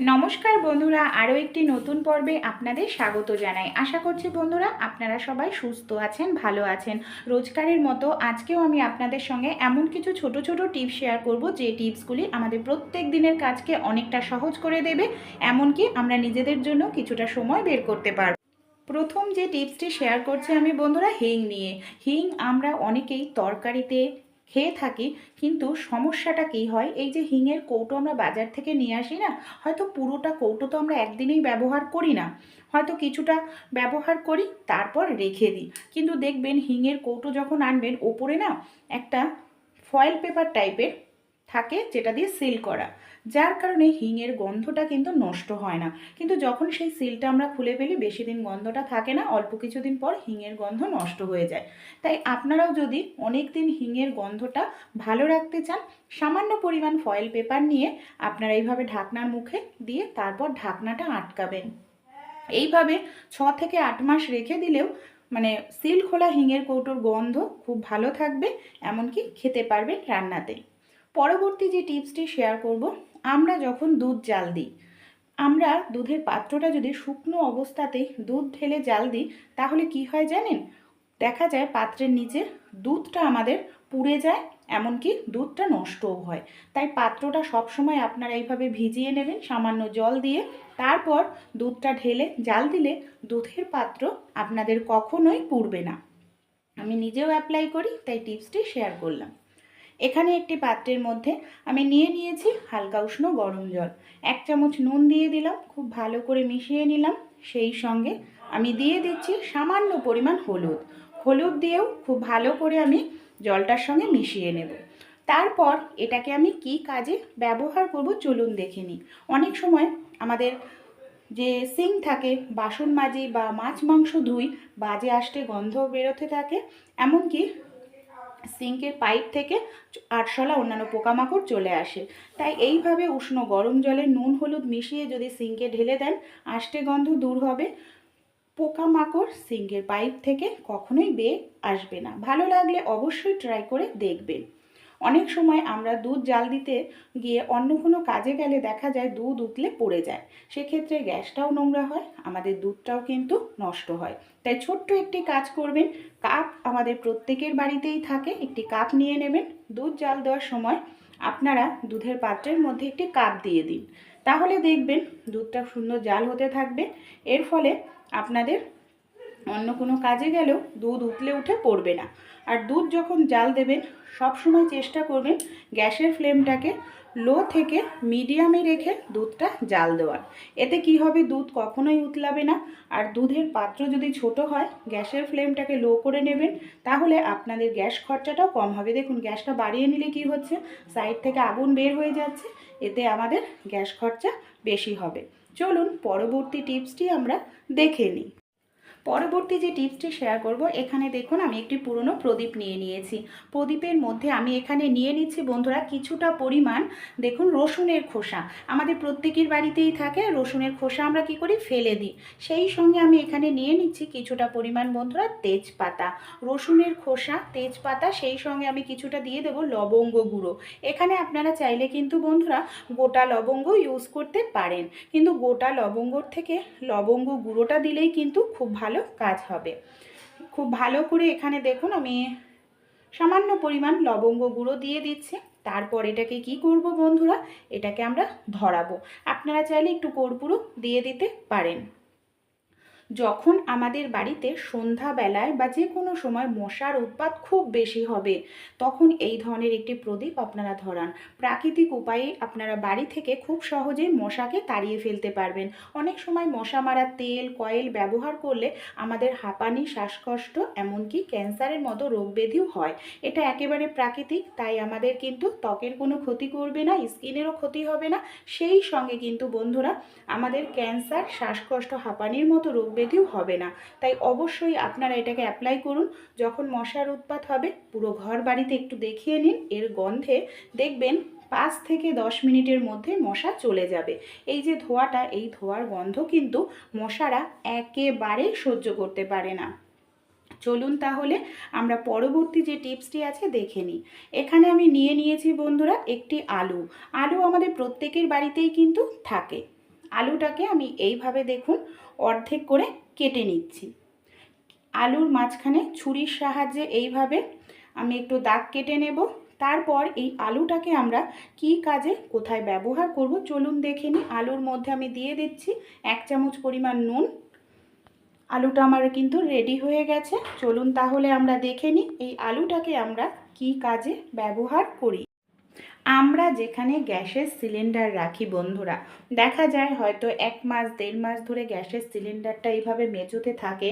নমস্কার বন্ধুরা, আরও একটি নতুন পর্বে আপনাদের স্বাগত জানাই। আশা করছি বন্ধুরা আপনারা সবাই সুস্থ আছেন, ভালো আছেন। রোজকারের মতো আজকেও আমি আপনাদের সঙ্গে এমন কিছু ছোট ছোট টিপস শেয়ার করব, যে টিপসগুলি আমাদের প্রত্যেক দিনের কাজকে অনেকটা সহজ করে দেবে, এমনকি আমরা নিজেদের জন্য কিছুটা সময় বের করতে পারব। প্রথম যে টিপসটি শেয়ার করছি আমি বন্ধুরা, হিং নিয়ে। হিং আমরা অনেকেই তরকারিতে খেয়ে থাকি, কিন্তু সমস্যাটা কী হয়? এই যে হিঙের কৌটো আমরা বাজার থেকে নিয়ে আসি না, হয়তো পুরোটা কৌটো তো আমরা একদিনেই ব্যবহার করি না। হয়তো কিছুটা ব্যবহার করি, তারপর রেখে দিই। কিন্তু দেখবেন হিঙের কৌটো যখন আনবেন, ওপরে না একটা ফয়েল পেপার টাইপের থাকে, যেটা দিয়ে সিল করা। যার কারণে হিঙের গন্ধটা কিন্তু নষ্ট হয় না। কিন্তু যখন সেই সিলটা আমরা খুলে ফেলি, বেশি দিন গন্ধটা থাকে না, অল্প কিছুদিন পর হিঙের গন্ধ নষ্ট হয়ে যায়। তাই আপনারাও যদি অনেক দিন হিঙের গন্ধটা ভালো রাখতে চান, সামান্য পরিমাণ ফয়েল পেপার নিয়ে আপনারা এইভাবে ঢাকনার মুখে দিয়ে তারপর ঢাকনাটা আটকাবেন। এইভাবে ছ থেকে আট মাস রেখে দিলেও মানে সিল খোলা হিঙের কৌটোর গন্ধ খুব ভালো থাকবে, এমনকি খেতে পারবেন রান্নাতে। পরবর্তী যে টিপসটি শেয়ার করব, আমরা যখন দুধ জাল দিই, আমরা দুধের পাত্রটা যদি শুকনো অবস্থাতেই দুধ ঢেলে জাল দিই, তাহলে কি হয় জানেন? দেখা যায় পাত্রের নিচে দুধটা আমাদের পুড়ে যায়, এমনকি দুধটা নষ্টও হয়। তাই পাত্রটা সবসময় আপনারা এইভাবে ভিজিয়ে নেবেন, সামান্য জল দিয়ে। তারপর দুধটা ঢেলে জাল দিলে দুধের পাত্র আপনাদের কখনোই পুড়বে না। আমি নিজেও অ্যাপ্লাই করি, তাই টিপসটি শেয়ার করলাম। এখানে একটি পাত্রের মধ্যে আমি নিয়ে নিয়েছি হালকা উষ্ণ গরম জল। এক চামচ নুন দিয়ে দিলাম, খুব ভালো করে মিশিয়ে নিলাম। সেই সঙ্গে আমি দিয়ে দিচ্ছি সামান্য পরিমাণ হলুদ। হলুদ দিয়েও খুব ভালো করে আমি জলটার সঙ্গে মিশিয়ে নেব। তারপর এটাকে আমি কি কাজে ব্যবহার করব চলুন দেখে নিই। অনেক সময় আমাদের যে সিং থাকে, বাসন মাজি বা মাছ মাংস ধুই বাজে আসতে গন্ধ বেরোতে থাকে, এমনকি সিঙ্কের পাইপ থেকে আটশলা অন্যান্য পোকামাকড় চলে আসে। তাই এইভাবে উষ্ণ গরম জলে নুন হলুদ মিশিয়ে যদি সিঙ্কে ঢেলে দেন, আষ্টে গন্ধ দূর হবে। পোকামাকড় সিঙ্কের পাইপ থেকে কখনোই বেয়ে আসবে না। ভালো লাগলে অবশ্যই ট্রাই করে দেখবেন। অনেক সময় আমরা দুধ জাল দিতে গিয়ে অন্য কোনো কাজে গেলে দেখা যায় দুধ উতলে পড়ে যায়। সেক্ষেত্রে গ্যাসটাও নোংরা হয়, আমাদের দুধটাও কিন্তু নষ্ট হয়। তাই ছোট্ট একটি কাজ করবেন, কাপ আমাদের প্রত্যেকের বাড়িতেই থাকে, একটি কাপ নিয়ে নেবেন। দুধ জাল দেওয়ার সময় আপনারা দুধের পাত্রের মধ্যে একটি কাপ দিয়ে দিন। তাহলে দেখবেন দুধটা সুন্দর জাল হতে থাকবে। এর ফলে আপনাদের অন্য কোনো কাজে গেলেও দুধ উতলে উঠে পড়বে না। আর দুধ যখন জাল দেবেন, সব সময় চেষ্টা করবেন গ্যাসের ফ্লেমটাকে লো থেকে মিডিয়ামে রেখে দুধটা জাল দেওয়ার। এতে কি হবে? দুধ কখনোই উতলাবে না। আর দুধের পাত্র যদি ছোট হয়, গ্যাসের ফ্লেমটাকে লো করে নেবেন, তাহলে আপনাদের গ্যাস খরচাটাও কম হবে। দেখুন, গ্যাসটা বাড়িয়ে নিলে কি হচ্ছে? সাইড থেকে আগুন বের হয়ে যাচ্ছে, এতে আমাদের গ্যাস খরচা বেশি হবে। চলুন, পরবর্তী টিপসটি আমরা দেখে নিই। পরবর্তী যে টিপসটি শেয়ার করব, এখানে দেখুন আমি একটি পুরনো প্রদীপ নিয়ে নিয়েছি। প্রদীপের মধ্যে আমি এখানে নিয়ে নিচ্ছি বন্ধুরা কিছুটা পরিমাণ, দেখুন রসুনের খোসা। আমাদের প্রত্যেকের বাড়িতেই থাকে, রসুনের খোসা আমরা কি করি? ফেলে দিই। সেই সঙ্গে আমি এখানে নিয়ে নিচ্ছি কিছুটা পরিমাণ বন্ধুরা তেজপাতা। রসুনের খোসা, তেজপাতা, সেই সঙ্গে আমি কিছুটা দিয়ে দেবো লবঙ্গ গুঁড়ো। এখানে আপনারা চাইলে কিন্তু বন্ধুরা গোটা লবঙ্গ ইউজ করতে পারেন। কিন্তু গোটা লবঙ্গর থেকে লবঙ্গ গুঁড়োটা দিলেই কিন্তু খুব ভালো কাজ হবে। খুব ভালো করে এখানে দেখুন আমি সামান্য পরিমাণ লবঙ্গ গুঁড়ো দিয়ে দিচ্ছি। তারপর এটাকে কি করব বন্ধুরা? এটাকে আমরা ধরাবো। আপনারা চাইলে একটু কর্পূরও দিয়ে দিতে পারেন। যখন আমাদের বাড়িতে সন্ধ্যাবেলায় বা যে কোনো সময় মশার উৎপাত খুব বেশি হবে, তখন এই ধরনের একটি প্রদীপ আপনারা ধরান। প্রাকৃতিক উপায়ে আপনারা বাড়ি থেকে খুব সহজেই মশাকে তাড়িয়ে ফেলতে পারবেন। অনেক সময় মশা মারার তেল, কয়েল ব্যবহার করলে আমাদের হাঁপানি, শ্বাসকষ্ট, এমনকি ক্যান্সারের মতো রোগ ব্যাধিও হয়। এটা একেবারে প্রাকৃতিক, তাই আমাদের কিন্তু ত্বকের কোনো ক্ষতি করবে না, স্কিনেরও ক্ষতি হবে না। সেই সঙ্গে কিন্তু বন্ধুরা, আমাদের ক্যান্সার, শ্বাসকষ্ট, হাঁপানির মতো রোগ ব্যাধিও হবে না। তাই অবশ্যই আপনারা এটাকে অ্যাপ্লাই করুন। যখন মশার উৎপাত হবে, পুরো ঘর বাড়িতে একটু দেখিয়ে নিন। এর গন্ধে দেখবেন পাঁচ থেকে দশ মিনিটের মধ্যে মশা চলে যাবে। এই যে ধোয়াটা, এই ধোয়ার গন্ধ কিন্তু মশারা একেবারে সহ্য করতে পারে না। চলুন তাহলে আমরা পরবর্তী যে টিপসটি আছে দেখে নিই। এখানে আমি নিয়ে নিয়েছি বন্ধুরা একটি আলু। আলু আমাদের প্রত্যেকের বাড়িতেই কিন্তু থাকে। আলুটাকে আমি এইভাবে দেখুন অর্ধেক করে কেটে নিচ্ছি। আলুর মাঝখানে ছুরির সাহায্যে এইভাবে আমি একটু দাগ কেটে নেব। তারপর এই আলুটাকে আমরা কি কাজে, কোথায় ব্যবহার করব চলুন দেখে নিই। আলুর মধ্যে আমি দিয়ে দিচ্ছি এক চামচ পরিমাণ নুন। আলুটা আমার কিন্তু রেডি হয়ে গেছে। চলুন তাহলে আমরা দেখে নিই এই আলুটাকে আমরা কি কাজে ব্যবহার করি। আমরা যেখানে গ্যাসের সিলিন্ডার রাখি বন্ধুরা, দেখা যায় হয়তো এক মাস, দেড় মাস ধরে গ্যাসের সিলিন্ডারটা এইভাবে মেজোতে থাকে,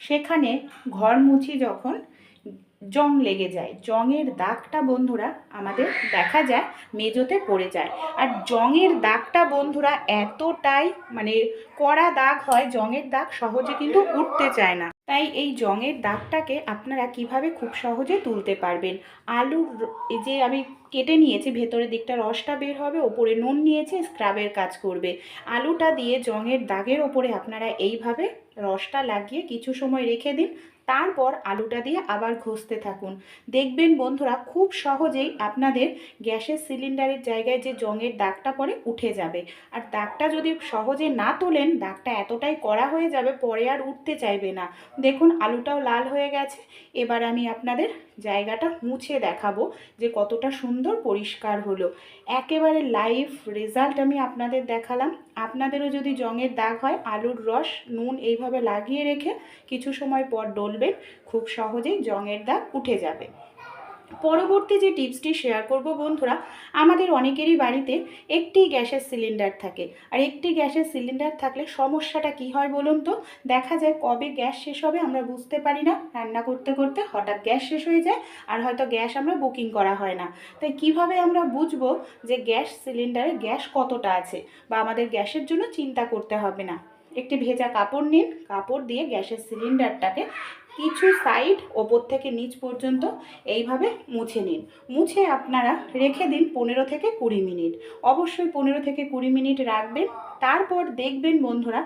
সেখানে ঘর মুছি যখন জং লেগে যায়, জংয়ের দাগটা বন্ধুরা আমাদের দেখা যায় মেজোতে পড়ে যায়। আর জংয়ের দাগটা বন্ধুরা এতটাই মানে কড়া দাগ হয়, জংয়ের দাগ সহজে কিন্তু উঠতে চায় না। তাই এই জঙের দাগটাকে আপনারা কীভাবে খুব সহজে তুলতে পারবেন? আলুর যে আমি কেটে নিয়েছি, ভেতরের দিকটা রসটা বের হবে, ওপরে নুন নিয়েছে স্ক্রাবের কাজ করবে। আলুটা দিয়ে জঙের দাগের ওপরে আপনারা এইভাবে রসটা লাগিয়ে কিছু সময় রেখে দিন। তারপর আলুটা দিয়ে আবার ঘষতে থাকুন। দেখবেন বন্ধুরা, খুব সহজেই আপনাদের গ্যাসের সিলিন্ডারের জায়গায় যে জঙের দাগটা পরে উঠে যাবে। আর দাগটা যদি সহজে না তোলেন, দাগটা এতটাই কড়া হয়ে যাবে, পরে আর উঠতে চাইবে না। দেখুন, আলুটাও লাল হয়ে গেছে। এবার আমি আপনাদের জায়গাটা মুছে দেখাবো যে কতটা সুন্দর পরিষ্কার হলো। একেবারে লাইভ রেজাল্ট আমি আপনাদের দেখালাম। আপনাদেরও যদি জঙের দাগ হয়, আলুর রস, নুন এইভাবে লাগিয়ে রেখে কিছু সময় পর ডলবেন, খুব সহজেই জঙের দাগ উঠে যাবে। পরবর্তী যে টিপসটি শেয়ার করব বন্ধুরা, আমাদের অনেকেরই বাড়িতে একটি গ্যাসের সিলিন্ডার থাকে। আর একটি গ্যাসের সিলিন্ডার থাকলে সমস্যাটা কি হয় বলুন তো? দেখা যায় কবে গ্যাস শেষ হবে আমরা বুঝতে পারি না। রান্না করতে করতে হঠাৎ গ্যাস শেষ হয়ে যায় আর হয়তো গ্যাস আমরা বুকিং করা হয় না। তাই কীভাবে আমরা বুঝব যে গ্যাস সিলিন্ডারে গ্যাস কতটা আছে বা আমাদের গ্যাসের জন্য চিন্তা করতে হবে না? একটি ভেজা কাপড় নিন, কাপড় দিয়ে গ্যাসের সিলিন্ডারটাকে কিছু সাইড ওপর থেকে নিচ পর্যন্ত এইভাবে মুছে নিন। মুছে আপনারা রেখে দিন পনেরো থেকে কুড়ি মিনিট। অবশ্যই পনেরো থেকে কুড়ি মিনিট রাখবেন। তারপর দেখবেন বন্ধুরা,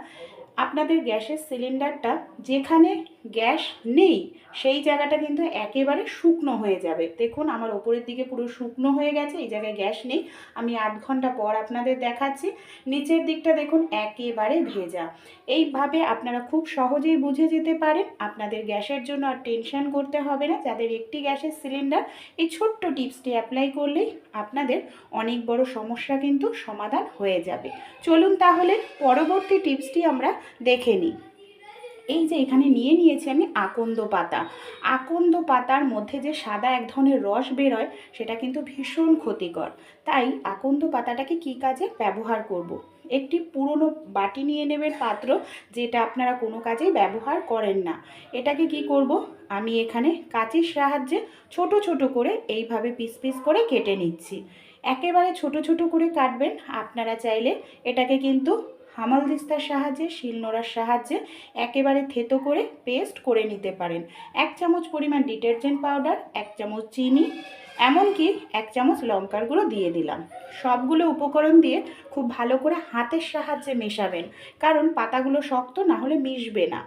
আপনাদের গ্যাসের সিলিন্ডারটা যেখানে গ্যাস নেই, সেই জায়গাটা কিন্তু একেবারে শুকনো হয়ে যাবে। দেখুন, আমার ওপরের দিকে পুরো শুকনো হয়ে গেছে, এই জায়গায় গ্যাস নেই। আমি আধ ঘণ্টা পর আপনাদের দেখাচ্ছি। নিচের দিকটা দেখুন, একেবারে ভেজা। এইভাবে আপনারা খুব সহজেই বুঝে যেতে পারেন। আপনাদের গ্যাসের জন্য আর টেনশন করতে হবে না। যাদের একটি গ্যাসের সিলিন্ডার, এই ছোট্ট টিপসটি অ্যাপ্লাই করলেই আপনাদের অনেক বড় সমস্যা কিন্তু সমাধান হয়ে যাবে। চলুন তাহলে পরবর্তী টিপসটি আমরা দেখে নিই। এই যে এখানে নিয়ে নিয়েছি আমি আকন্দ পাতা। আকন্দ পাতার মধ্যে যে সাদা এক ধরনের রস বেরোয়, সেটা কিন্তু ভীষণ ক্ষতিকর। তাই আকন্দ পাতাটাকে কী কাজে ব্যবহার করব। একটি পুরনো বাটি নিয়ে নেবেন পাত্র, যেটা আপনারা কোনো কাজেই ব্যবহার করেন না। এটাকে কি করব? আমি এখানে কাঁচির সাহায্যে ছোট ছোট করে এইভাবে পিস পিস করে কেটে নিচ্ছি। একেবারে ছোট ছোট করে কাটবেন। আপনারা চাইলে এটাকে কিন্তু হামাল দিস্তার সাহায্যে শিলনোড়ার সাহায্যে একেবারে থেতো করে পেস্ট করে নিতে পারেন। এক চামচ পরিমাণ ডিটারজেন্ট পাউডার, এক চামচ চিনি, এমনকি এক চামচ লঙ্কার গুঁড়ো দিয়ে দিলাম। সবগুলো উপকরণ দিয়ে খুব ভালো করে হাতের সাহায্যে মেশাবেন, কারণ পাতাগুলো শক্ত না হলে মিশবে না।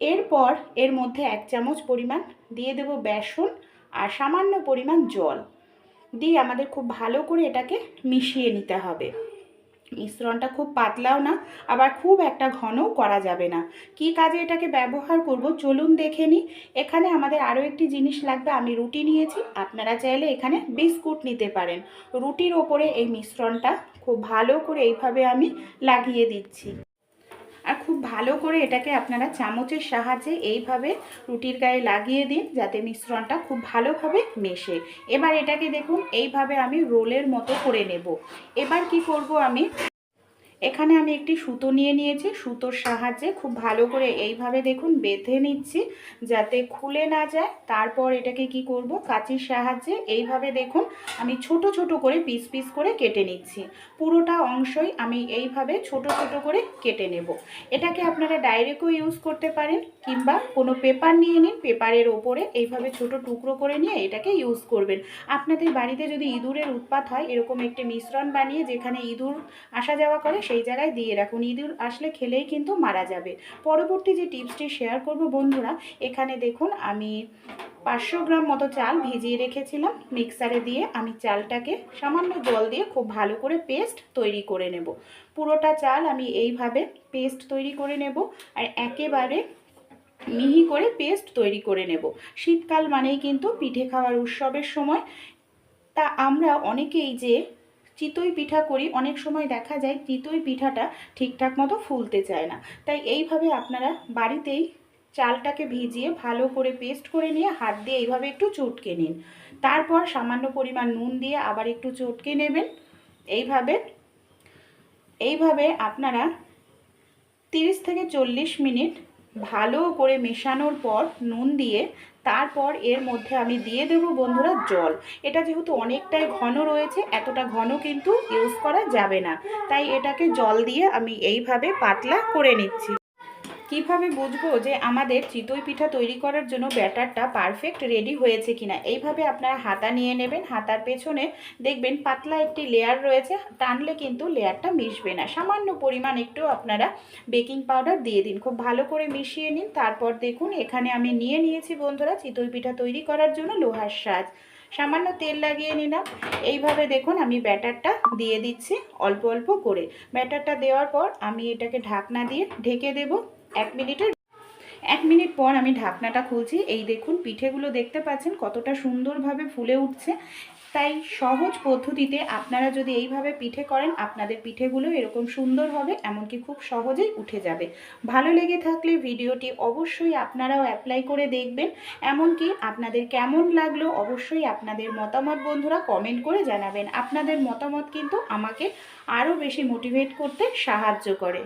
এরপর এর মধ্যে এক চামচ পরিমাণ দিয়ে দেব বেসন আর সামান্য পরিমাণ জল। দিয়ে আমাদের খুব ভালো করে এটাকে মিশিয়ে নিতে হবে। মিশ্রণটা খুব পাতলাও না, আবার খুব একটা ঘনও করা যাবে না। কি কাজে এটাকে ব্যবহার করব চলুন দেখে নিই। এখানে আমাদের আরও একটি জিনিস লাগবে, আমি রুটি নিয়েছি। আপনারা চাইলে এখানে বিস্কুট নিতে পারেন। রুটির ওপরে এই মিশ্রণটা খুব ভালো করে এইভাবে আমি লাগিয়ে দিচ্ছি। আর খুব ভালো করে এটাকে আপনারা চামচের সাহায্যে এইভাবে রুটির গায়ে লাগিয়ে দিন যাতে মিশ্রণটা খুব ভালোভাবে মেশে। এবার এটাকে দেখুন, এইভাবে আমি রোলের মতো করে নেব। এবার কি করব আমি? এখানে আমি একটি সুতো নিয়ে নিয়েছি। সুতোর সাহায্যে খুব ভালো করে এইভাবে দেখুন বেঁধে নিচ্ছি যাতে খুলে না যায়। তারপর এটাকে কি করব? কাঁচির সাহায্যে এইভাবে দেখুন আমি ছোট ছোট করে পিস পিস করে কেটে নিচ্ছি। পুরোটা অংশই আমি এইভাবে ছোট ছোট করে কেটে নেব। এটাকে আপনারা ডাইরেক্টও ইউজ করতে পারেন কিংবা কোনো পেপার নিয়ে নিন, পেপারের ওপরে এইভাবে ছোট টুকরো করে নিয়ে এটাকে ইউজ করবেন। আপনাদের বাড়িতে যদি ইঁদুরের উৎপাত হয়, এরকম একটি মিশ্রণ বানিয়ে যেখানে ইঁদুর আসা যাওয়া করে সেই জায়গায় দিয়ে রাখুন। ইঁদুর আসলে খেলেই কিন্তু মারা যাবে। পরবর্তী যে টিপসটি শেয়ার করব বন্ধুরা, এখানে দেখুন আমি পাঁচশো গ্রাম মতো চাল ভিজিয়ে রেখেছিলাম। মিক্সারে দিয়ে আমি চালটাকে সামান্য জল দিয়ে খুব ভালো করে পেস্ট তৈরি করে নেব। পুরোটা চাল আমি এইভাবে পেস্ট তৈরি করে নেব আর একেবারে মিহি করে পেস্ট তৈরি করে নেব। শীতকাল মানেই কিন্তু পিঠে খাওয়ার উৎসবের সময়। তা আমরা অনেকেই যে চিতই পিঠা করি, অনেক সময় দেখা যায় চিতই পিঠাটা ঠিকঠাক মতো ফুলতে চায় না। তাই এইভাবে আপনারা বাড়িতেই চালটাকে ভিজিয়ে ভালো করে পেস্ট করে নিয়ে হাত দিয়ে এইভাবে একটু চটকে নিন। তারপর সামান্য পরিমাণ নুন দিয়ে আবার একটু চটকে নেবেন। এইভাবে এইভাবে আপনারা তিরিশ থেকে চল্লিশ মিনিট ভালো করে মেশানোর পর নুন দিয়ে তারপর এর মধ্যে আমি দিয়ে দেবো বন্ধুরা জল। এটা যেহেতু অনেকটাই ঘন রয়েছে, এতটা ঘন কিন্তু ইউজ করা যাবে না। তাই এটাকে জল দিয়ে আমি এইভাবে পাতলা করে নিচ্ছি। কীভাবে বুঝব যে আমাদের চিতই পিঠা তৈরি করার জন্য ব্যাটারটা পারফেক্ট রেডি হয়েছে কিনা? এইভাবে আপনারা হাতা নিয়ে নেবেন, হাতার পেছনে দেখবেন পাতলা একটি লেয়ার রয়েছে, টানলে কিন্তু লেয়ারটা মিশবে না। সামান্য পরিমাণ একটু আপনারা বেকিং পাউডার দিয়ে দিন, খুব ভালো করে মিশিয়ে নিন। তারপর দেখুন, এখানে আমি নিয়ে নিয়েছি বন্ধুরা চিতই পিঠা তৈরি করার জন্য লোহার সাজ। সামান্য তেল লাগিয়ে নিলাম। এইভাবে দেখুন, আমি ব্যাটারটা দিয়ে দিচ্ছি অল্প অল্প করে। ব্যাটারটা দেওয়ার পর আমি এটাকে ঢাকনা দিয়ে ঢেকে দেব। এক মিনিটের এক মিনিট পর আমি ঢাকনাটা খুলছি। এই দেখুন, পিঠেগুলো দেখতে পাচ্ছেন কতটা সুন্দরভাবে ফুলে উঠছে। তাই সহজ পদ্ধতিতে আপনারা যদি এইভাবে পিঠে করেন, আপনাদের পিঠেগুলো এরকম সুন্দর হবে, এমনকি খুব সহজেই উঠে যাবে। ভালো লেগে থাকলে ভিডিওটি অবশ্যই আপনারাও অ্যাপ্লাই করে দেখবেন। এমনকি আপনাদের কেমন লাগল অবশ্যই আপনাদের মতামত বন্ধুরা কমেন্ট করে জানাবেন। আপনাদের মতামত কিন্তু আমাকে আরও বেশি মোটিভেট করতে সাহায্য করে।